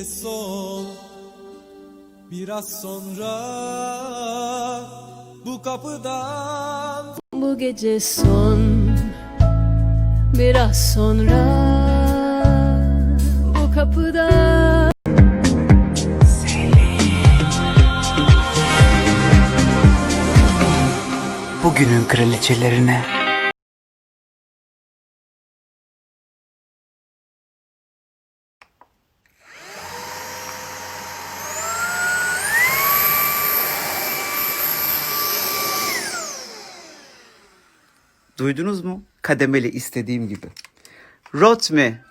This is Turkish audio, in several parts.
sol Biraz sonra bu kapıdan Bu gece son Biraz sonra Bu kapıda Bugünün kraliçelerine. Duydunuz mu? Kademeli istediğim gibi. Rotmi.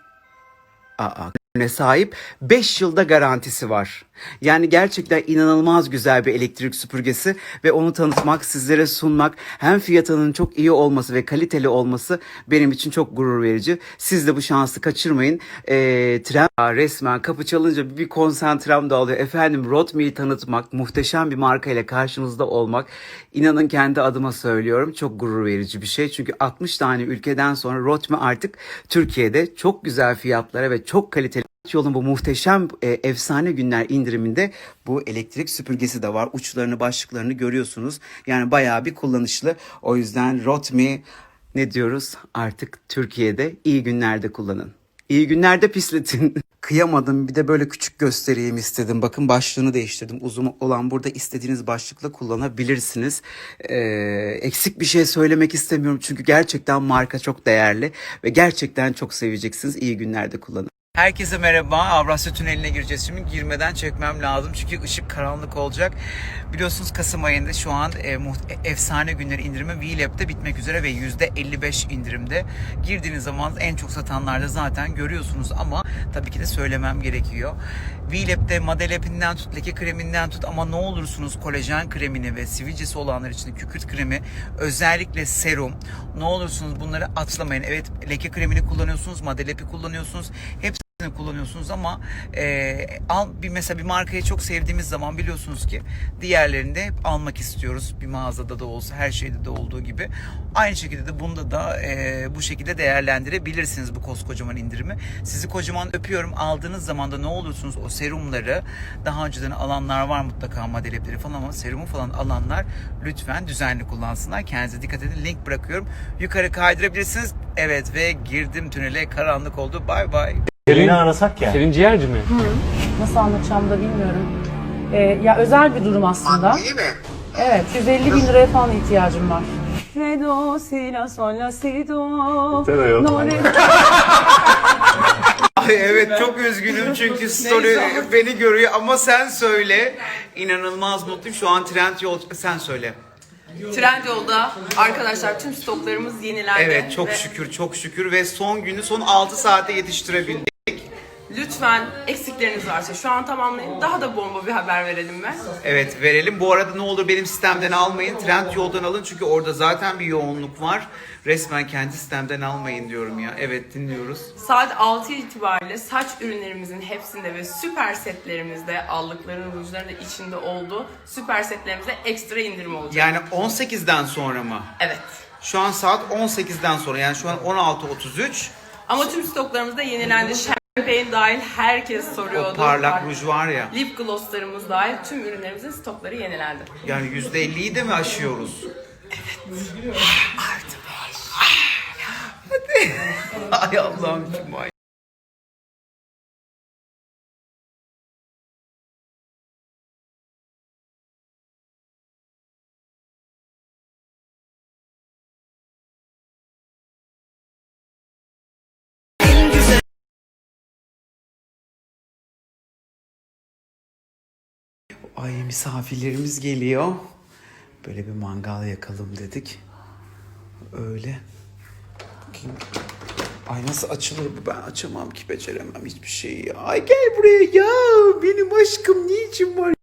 Aa, sahip 5 yılda garantisi var. Yani gerçekten inanılmaz güzel bir elektrik süpürgesi ve onu tanıtmak, sizlere sunmak hem fiyatının çok iyi olması ve kaliteli olması benim için çok gurur verici. Siz de bu şansı kaçırmayın. Ee, tren resmen kapı çalınca bir konsantrem dağılıyor. Efendim Rotmi'yi tanıtmak, muhteşem bir marka ile karşınızda olmak inanın kendi adıma söylüyorum çok gurur verici bir şey. Çünkü 60 tane ülkeden sonra Rotmi artık Türkiye'de çok güzel fiyatlara ve çok kaliteli Yolun bu muhteşem e, efsane günler indiriminde bu elektrik süpürgesi de var. Uçlarını başlıklarını görüyorsunuz. Yani bayağı bir kullanışlı. O yüzden Rotmi ne diyoruz artık Türkiye'de iyi günlerde kullanın. İyi günlerde pisletin. Kıyamadım bir de böyle küçük göstereyim istedim. Bakın başlığını değiştirdim. Uzun olan burada istediğiniz başlıkla kullanabilirsiniz. Ee, eksik bir şey söylemek istemiyorum. Çünkü gerçekten marka çok değerli. Ve gerçekten çok seveceksiniz. İyi günlerde kullanın. Herkese merhaba. Avrasya Tüneli'ne gireceğiz. Şimdi girmeden çekmem lazım. Çünkü ışık karanlık olacak. Biliyorsunuz Kasım ayında şu an e, e, efsane günleri indirimi VLAB'de bitmek üzere ve %55 indirimde. Girdiğiniz zaman en çok satanlarda zaten görüyorsunuz ama tabii ki de söylemem gerekiyor. VLAB'de model app'inden tut, leke kreminden tut ama ne olursunuz kolajen kremini ve sivilcesi olanlar için kükürt kremi özellikle serum ne olursunuz bunları atlamayın. Evet leke kremini kullanıyorsunuz, model app'i kullanıyorsunuz. Hepsi kullanıyorsunuz ama e, al bir mesela bir markayı çok sevdiğimiz zaman biliyorsunuz ki diğerlerini de hep almak istiyoruz. Bir mağazada da olsa her şeyde de olduğu gibi. Aynı şekilde de bunda da e, bu şekilde değerlendirebilirsiniz bu koskocaman indirimi. Sizi kocaman öpüyorum. Aldığınız zaman da ne olursunuz o serumları daha önceden alanlar var mutlaka modelepleri falan ama serumu falan alanlar lütfen düzenli kullansınlar. Kendinize dikkat edin. Link bırakıyorum. Yukarı kaydırabilirsiniz. Evet ve girdim tünele karanlık oldu. Bay bay. Birini arasak ya. Senin ciğerci mi? Nasıl anlatacağımı da bilmiyorum. Ee, ya özel bir durum aslında. Evet, 150 bin liraya falan ihtiyacım var. Re do si la sol la si do. Yeter ayol. No, re- Ay evet çok üzgünüm çünkü story beni görüyor ama sen söyle. İnanılmaz mutluyum. Şu an trend yol sen söyle. Trendyol'da arkadaşlar tüm stoklarımız yenilendi. Evet çok Ve şükür çok şükür ve son günü son 6 saate yetiştirebildik. Lütfen eksikleriniz varsa şu an tamamlayın. Daha da bomba bir haber verelim ben. Evet verelim. Bu arada ne olur benim sistemden almayın. Trend yoldan alın çünkü orada zaten bir yoğunluk var. Resmen kendi sistemden almayın diyorum ya. Evet dinliyoruz. Saat 6 itibariyle saç ürünlerimizin hepsinde ve süper setlerimizde allıkların rujların da içinde olduğu süper setlerimizde ekstra indirim olacak. Yani 18'den sonra mı? Evet. Şu an saat 18'den sonra yani şu an 16.33. Ama tüm stoklarımız da yenilendi. Şampeyn dahil herkes soruyordu. O parlak ruj var ya. Lip glosslarımız dahil tüm ürünlerimizin stokları yenilendi. Yani %50'yi de mi aşıyoruz? Evet. Hadi. Ay Allah'ım Cumay. Ay misafirlerimiz geliyor. Böyle bir mangal yakalım dedik. Öyle. Ay nasıl açılır bu? Ben açamam ki beceremem hiçbir şeyi. Ay gel buraya ya. Benim aşkım niçin var?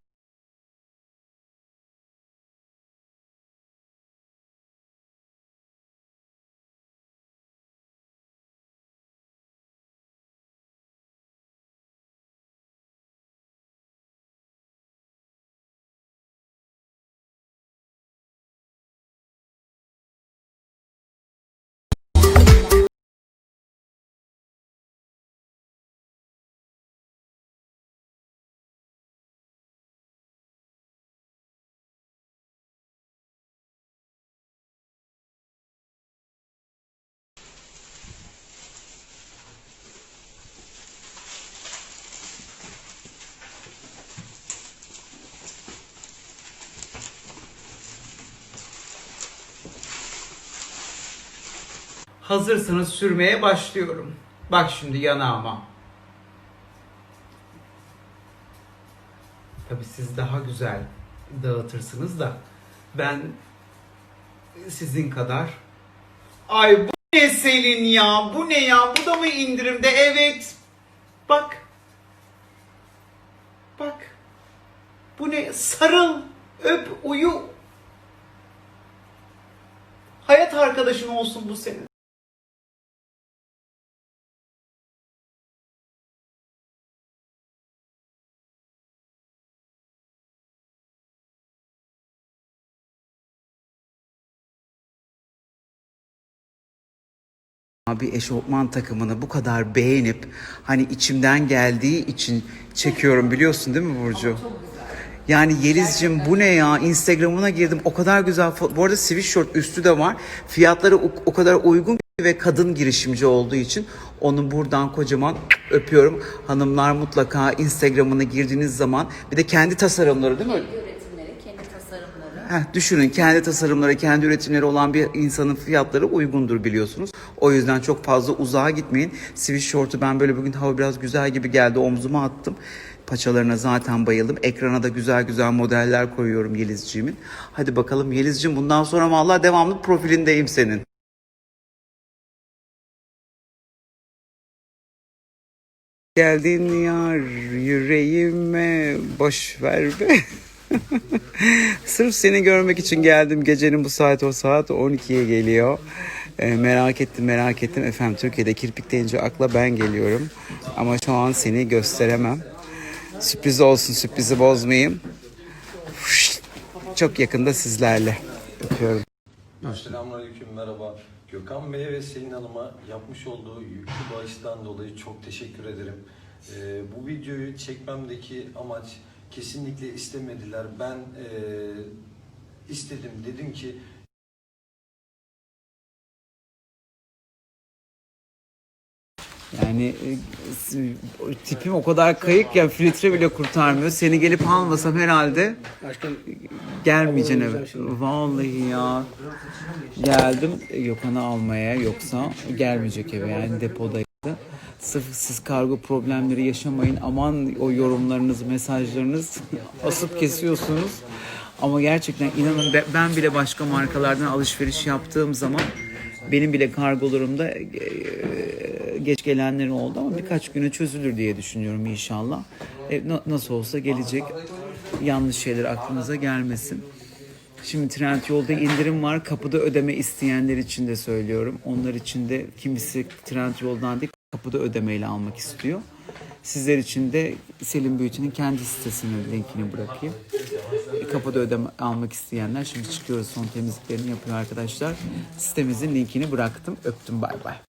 Hazırsanız sürmeye başlıyorum. Bak şimdi yanağıma. Tabii siz daha güzel dağıtırsınız da ben sizin kadar. Ay bu ne Selin ya? Bu ne ya? Bu da mı indirimde? Evet. Bak. Bak. Bu ne? Sarıl, öp, uyu. Hayat arkadaşın olsun bu senin. Abi eşofman takımını bu kadar beğenip hani içimden geldiği için çekiyorum biliyorsun değil mi Burcu? Yani Yeliz'cim bu ne ya? Instagram'ına girdim. O kadar güzel. Bu arada sweatshirt üstü de var. Fiyatları o, o kadar uygun ve kadın girişimci olduğu için onu buradan kocaman öpüyorum. Hanımlar mutlaka Instagram'ına girdiğiniz zaman bir de kendi tasarımları değil mi? Tasarımları. Heh, düşünün kendi tasarımları, kendi üretimleri olan bir insanın fiyatları uygundur biliyorsunuz. O yüzden çok fazla uzağa gitmeyin. Sweatshirt'ü ben böyle bugün hava biraz güzel gibi geldi omzuma attım. Paçalarına zaten bayıldım. Ekrana da güzel güzel modeller koyuyorum Yelizciğimin. Hadi bakalım Yelizciğim bundan sonra vallahi devamlı profilindeyim senin. Geldin yar yüreğime boş ver be. Sırf seni görmek için geldim. Gecenin bu saati o saat 12'ye geliyor. Ee, merak ettim merak ettim. Efendim Türkiye'de kirpik deyince akla ben geliyorum. Ama şu an seni gösteremem. Sürpriz olsun sürprizi bozmayayım. Çok yakında sizlerle. Öpüyorum. Selamünaleyküm, merhaba. Gökhan Bey'e ve Selin Hanım'a yapmış olduğu yüklü bağıştan dolayı çok teşekkür ederim. Ee, bu videoyu çekmemdeki amaç kesinlikle istemediler. Ben ee, istedim, dedim ki Yani e, tipim o kadar kayık ya filtre bile kurtarmıyor. Seni gelip almasam herhalde gelmeyeceksin eve. Vallahi ya. Geldim e, Gökhan'ı almaya yoksa gelmeyecek eve yani depodaydı. Sırf siz kargo problemleri yaşamayın. Aman o yorumlarınız, mesajlarınız asıp kesiyorsunuz. Ama gerçekten inanın be- ben bile başka markalardan alışveriş yaptığım zaman benim bile kargolarımda e, geç gelenleri oldu ama birkaç güne çözülür diye düşünüyorum inşallah. E, na- nasıl olsa gelecek. Yanlış şeyler aklınıza gelmesin. Şimdi trend yolda indirim var. Kapıda ödeme isteyenler için de söylüyorum. Onlar için de kimisi trend yoldan değil kapıda ödemeyle almak istiyor. Sizler için de Selim Büyütü'nün kendi sitesinin linkini bırakayım. E, Kapıda ödeme almak isteyenler şimdi çıkıyoruz son temizliklerini yapıyor arkadaşlar. Sitemizin linkini bıraktım. Öptüm bay bay.